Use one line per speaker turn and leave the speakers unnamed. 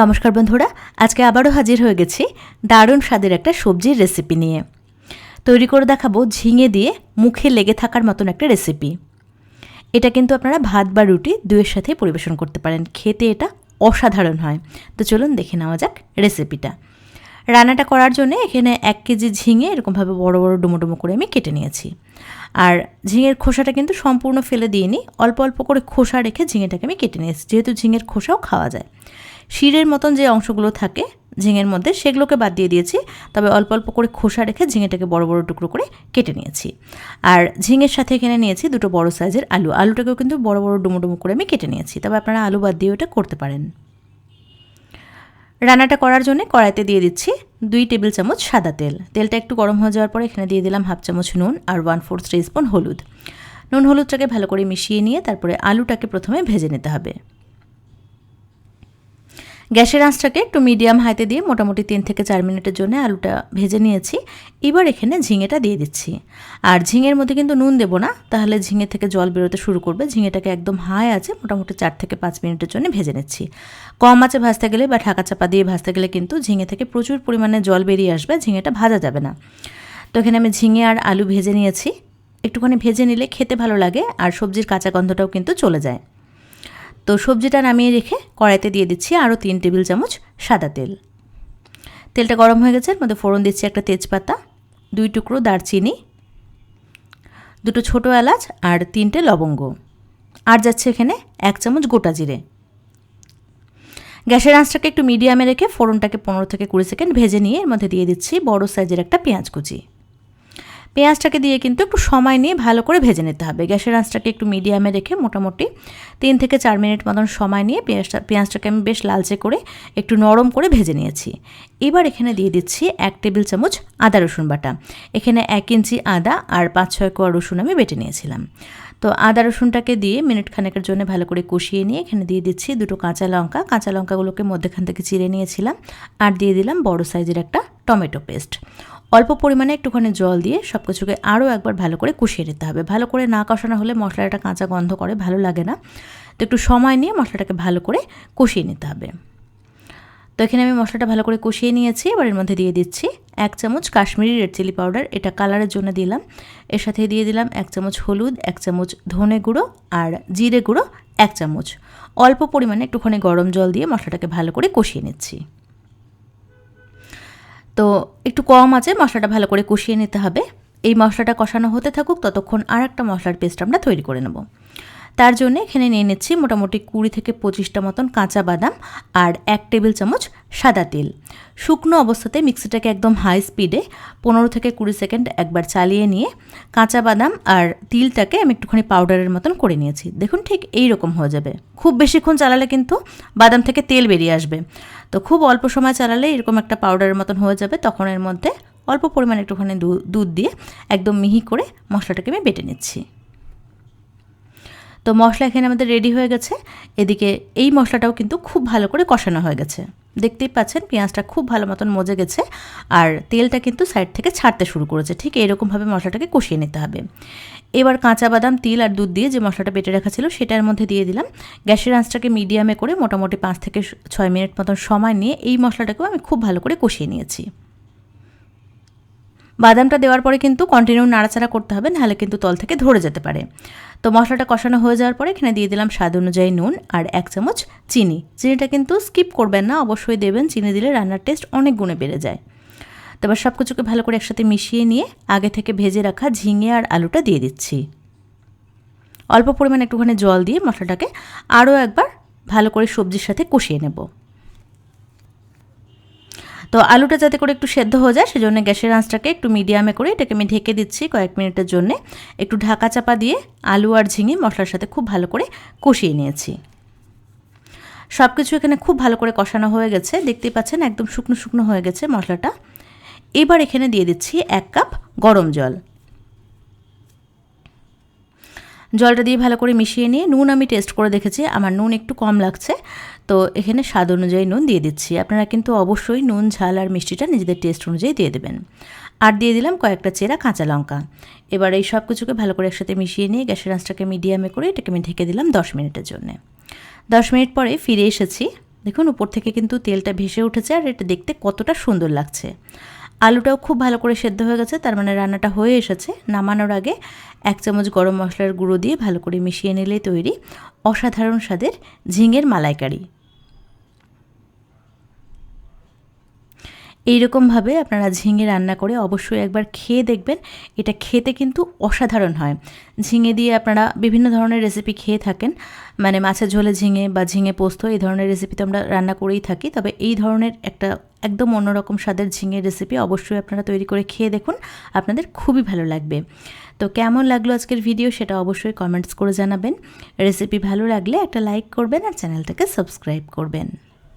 নমস্কার বন্ধুরা, আজকে আবারও হাজির হয়ে গেছি দারুণ স্বাদের একটা সবজির রেসিপি নিয়ে। তৈরি করে দেখাবো ঝিঙে দিয়ে মুখে লেগে থাকার মতন একটা রেসিপি এটা কিন্তু আপনারা ভাত বা রুটি দুয়ের সাথে পরিবেশন করতে পারেন, খেতে এটা অসাধারণ হয়। তো চলুন দেখে নেওয়া যাক রেসিপিটা রান্নাটা করার জন্য এখানে এক কেজি ঝিঙে এরকমভাবে বড় বড় ডুমো ডুমো করে আমি কেটে নিয়েছি। আর ঝিঙের খোসাটা কিন্তু সম্পূর্ণ ফেলে দিইনি, অল্প অল্প করে খোসা রেখে ঝিঙেটাকে আমি কেটে নিয়েছি, যেহেতু ঝিঙের খোসাও খাওয়া যায়। শিরের মতন যে অংশগুলো থাকে ঝিঙের মধ্যে, সেগুলোকে বাদ দিয়ে দিয়েছি। তবে অল্প অল্প করে খোসা রেখে ঝিঙেটাকে বড় বড় টুকরো করে কেটে নিয়েছি। আর ঝিঙের সাথে এখানে নিয়েছি দুটো বড় সাইজের আলু। আলুটাকেও কিন্তু বড় বড় ডুমো ডুমো করে আমি কেটে নিয়েছি। তবে আপনারা আলু বাদ দিয়ে ওটা করতে পারেন। রান্নাটা করার জন্য কড়াইতে দিয়ে দিচ্ছি দুই টেবিল চামচ সাদা তেল। তেলটা একটু গরম হয়ে যাওয়ার পরে এখানে দিয়ে দিলাম হাফ চামচ নুন আর ওয়ান ফোর থ্রি স্পুন হলুদ। নুন হলুদটাকে ভালো করে মিশিয়ে নিয়ে তারপরে আলুটাকে প্রথমে ভেজে নিতে হবে। গ্যাসের আঁচটাকে একটু মিডিয়াম হাইতে দিয়ে মোটামুটি তিন থেকে চার মিনিটের জন্য আলুটা ভেজে নিয়েছি। এবার এখানে ঝিঙেটা দিয়ে দিচ্ছি। আর ঝিঙের মধ্যে কিন্তু নুন দেবো না, তাহলে ঝিঙে থেকে জল বেরোতে শুরু করবে। ঝিঙেটাকে একদম হাই আছে, মোটামুটি চার থেকে পাঁচ মিনিটের জন্য ভেজে নিচ্ছি। কম আছে ভাজতে গেলে বা ঢাকা চাপা দিয়ে ভাজতে গেলে কিন্তু ঝিঙে থেকে প্রচুর পরিমাণে জল বেরিয়ে আসবে, ঝিঙেটা ভাজা যাবে না। তো এখানে আমি ঝিঙে আর আলু ভেজে নিয়েছি। একটুখানি ভেজে নিলে খেতে ভালো লাগে, আর সবজির কাঁচা গন্ধটাও কিন্তু চলে যায়। তো সবজিটা নামিয়ে রেখে কড়াইতে দিয়ে দিচ্ছি আরও তিন টেবিল চামচ সাদা তেল। তেলটা গরম হয়ে গেছে, এর মধ্যে ফোড়ন দিচ্ছি একটা তেজপাতা, দুই টুকরো দারচিনি, দুটো ছোটো এলাচ আর তিনটে লবঙ্গ। আর যাচ্ছে এখানে এক চামচ গোটা জিরে। গ্যাসের আঁচটাকে একটু মিডিয়ামে রেখে ফোড়নটাকে পনেরো থেকে কুড়ি সেকেন্ড ভেজে নিয়ে এর মধ্যে দিয়ে দিচ্ছি বড় সাইজের একটা পেঁয়াজ কুচি। পেঁয়াজটাকে দিয়ে কিন্তু একটু সময় নিয়ে ভালো করে ভেজে নিতে হবে। গ্যাসের আঁচটাকে একটু মিডিয়ামে রেখে মোটামুটি তিন থেকে চার মিনিট মতন সময় নিয়ে পেঁয়াজটা, পেঁয়াজটাকে আমি বেশ লালচে করে একটু নরম করে ভেজে নিয়েছি। এবার এখানে দিয়ে দিচ্ছি এক টেবিল চামচ আদা রসুন বাটা। এখানে এক ইঞ্চি আদা আর পাঁচ ছয় কোয়া রসুন আমি বেটে নিয়েছিলাম। তো আদা রসুনটাকে দিয়ে মিনিট খানেকের জন্য ভালো করে কষিয়ে নিয়ে এখানে দিয়ে দিচ্ছি দুটো কাঁচা লঙ্কা। কাঁচা লঙ্কাগুলোকে মধ্যেখান থেকে চিড়ে নিয়েছিলাম আর দিয়ে দিলাম বড় সাইজের একটা টমেটো পেস্ট। অল্প পরিমাণে একটুখানি জল দিয়ে সব কিছুকে আরও একবার ভালো করে কষিয়ে নিতে হবে। ভালো করে না কষানো হলে মশলাটা কাঁচা গন্ধ করে, ভালো লাগে না। তো একটু সময় নিয়ে মশলাটাকে ভালো করে কষিয়ে নিতে হবে। তো এখানে আমি মশলাটা ভালো করে কষিয়ে নিয়েছি। এবার এর মধ্যে দিয়ে দিচ্ছি এক চামচ কাশ্মীরি রেড চিলি পাউডার। এটা কালারের জন্য দিলাম। এর সাথে দিয়ে দিলাম এক চামচ হলুদ, এক চামচ ধনে গুঁড়ো আর জিরে গুঁড়ো এক চামচ। অল্প পরিমাণে একটুখানি গরম জল দিয়ে মশলাটাকে ভালো করে কষিয়ে নিচ্ছি। তো একটু কম আছে, মশলাটা ভালো করে কষিয়ে নিতে হবে। এই মশলাটা কষানো হতে থাকুক, ততক্ষণ আর একটা মশলার পেস্ট আমরা তৈরি করে নেব। তার জন্য এখানে নিয়ে নিচ্ছি মোটামুটি কুড়ি থেকে পঁচিশটা মতন কাঁচা বাদাম আর এক টেবিল চামচ সাদা তেল। শুকনো অবস্থাতে মিক্সিটাকে একদম হাই স্পিডে পনেরো থেকে কুড়ি সেকেন্ড একবার চালিয়ে নিয়ে কাঁচা বাদাম আর তিলটাকে আমি একটুখানি পাউডারের মতন করে নিয়েছি। দেখুন ঠিক এই রকম হয়ে যাবে। খুব বেশিক্ষণ চালালে কিন্তু বাদাম থেকে তেল বেরিয়ে আসবে। তো খুব অল্প সময় চালালে এরকম একটা পাউডারের মতন হয়ে যাবে। তখন এর মধ্যে অল্প পরিমাণে একটুখানি দুধ দিয়ে একদম মিহি করে মশলাটাকে আমি বেটে নিচ্ছি। তো মশলা এখানে আমাদের রেডি হয়ে গেছে। এদিকে এই মশলাটাও কিন্তু খুব ভালো করে কষানো হয়ে গেছে। দেখতেই পাচ্ছেন পেঁয়াজটা খুব ভালো মতন মজে গেছে আর তেলটা কিন্তু সাইড থেকে ছাড়তে শুরু করেছে। ঠিক এরকমভাবে মশলাটাকে কষিয়ে নিতে হবে। এবার কাঁচা বাদাম, তিল আর দুধ দিয়ে যে মশলাটা বেটে রাখা ছিল সেটার মধ্যে দিয়ে দিলাম। গ্যাসের আঁচটাকে মিডিয়ামে করে মোটামুটি পাঁচ থেকে ছয় মিনিট মতন সময় নিয়ে এই মশলাটাকেও আমি খুব ভালো করে কষিয়ে নিয়েছি। বাদামটা দেওয়ার পরে কিন্তু কন্টিনিউ নাড়াচাড়া করতে হবে, নাহলে কিন্তু তল থেকে ধরে যেতে পারে। তো মশলাটা কষানো হয়ে যাওয়ার পরে এখানে দিয়ে দিলাম স্বাদ অনুযায়ী নুন আর এক চামচ চিনি। চিনিটা কিন্তু স্কিপ করবেন না, অবশ্যই দেবেন। চিনি দিলে রান্নার টেস্ট অনেক গুণে বেড়ে যায়। তারপর সব কিছুকে ভালো করে একসাথে মিশিয়ে নিয়ে আগে থেকে ভেজে রাখা ঝিঙে আর আলুটা দিয়ে দিচ্ছি। অল্প পরিমাণে একটুখানি জল দিয়ে মশলাটাকে আরও একবার ভালো করে সবজির সাথে কষিয়ে নেব। তো আলুটা যাতে করে একটু সেদ্ধ হয়ে যায়, সেজন্য গ্যাসের আঁচটাকে একটু মিডিয়ামে করে এটাকে আমি ঢেকে দিচ্ছি কয়েক মিনিটের জন্য। একটু ঢাকা চাপা দিয়ে আলু আর ঝিঙে মশলার সাথে খুব ভালো করে কষিয়ে নিয়েছি। সব কিছু এখানে খুব ভালো করে কষানো হয়ে গেছে। দেখতেই পাচ্ছেন একদম শুকনো শুকনো হয়ে গেছে মশলাটা। এবার এখানে দিয়ে দিচ্ছি এক কাপ গরম জল। জলটা দিয়ে ভালো করে মিশিয়ে নিয়ে নুন আমি টেস্ট করে দেখেছি। আমার নুন একটু কম লাগছে। তো এখানে স্বাদ অনুযায়ী নুন দিয়ে দিচ্ছি। আপনারা কিন্তু অবশ্যই নুন, ঝাল আর মিষ্টিটা নিজেদের টেস্ট অনুযায়ী দিয়ে দেবেন। আর দিয়ে দিলাম কয়েকটা চেরা কাঁচা লঙ্কা। এবার এই সব কিছুকে ভালো করে একসাথে মিশিয়ে নিয়ে গ্যাসের আঁচটাকে মিডিয়ামে করে এটাকে আমি ঢেকে দিলাম দশ মিনিটের জন্য। দশ মিনিট পরে ফিরে এসেছি। দেখুন, উপর থেকে কিন্তু তেলটা ভেসে উঠেছে আর এটা দেখতে কতটা সুন্দর লাগছে। আলুটাও খুব ভালো করে সেদ্ধ হয়ে গেছে, তার মানে রান্নাটা হয়ে এসেছে। নামানোর আগে এক চামচ গরম মশলার গুঁড়ো দিয়ে ভালো করে মিশিয়ে নিলেই তৈরি অসাধারণ স্বাদের ঝিঙের মালাইকারি। এইরকমভাবে আপনারা ঝিঙে রান্না করে অবশ্যই একবার খেয়ে দেখবেন, এটা খেতে কিন্তু অসাধারণ হয়। ঝিঙে দিয়ে আপনারা বিভিন্ন ধরনের রেসিপি খেয়ে থাকেন মানে মাছের ঝোলে ঝিঙে বা ঝিঙে পোস্ত, এই ধরনের রেসিপি তো আমরা রান্না করেই থাকি, তবে এই ধরনের একটা একদম অন্যরকম স্বাদের ঝিঙের রেসিপি অবশ্যই আপনারা তৈরি করে খেয়ে দেখুন। আপনাদের খুবই ভালো লাগবে। তো কেমন লাগল আজকের ভিডিও সেটা অবশ্যই কমেন্টস করে জানাবেন। রেসিপি ভালো লাগলে একটা লাইক করবেন আর চ্যানেলটাকে সাবস্ক্রাইব করবেন।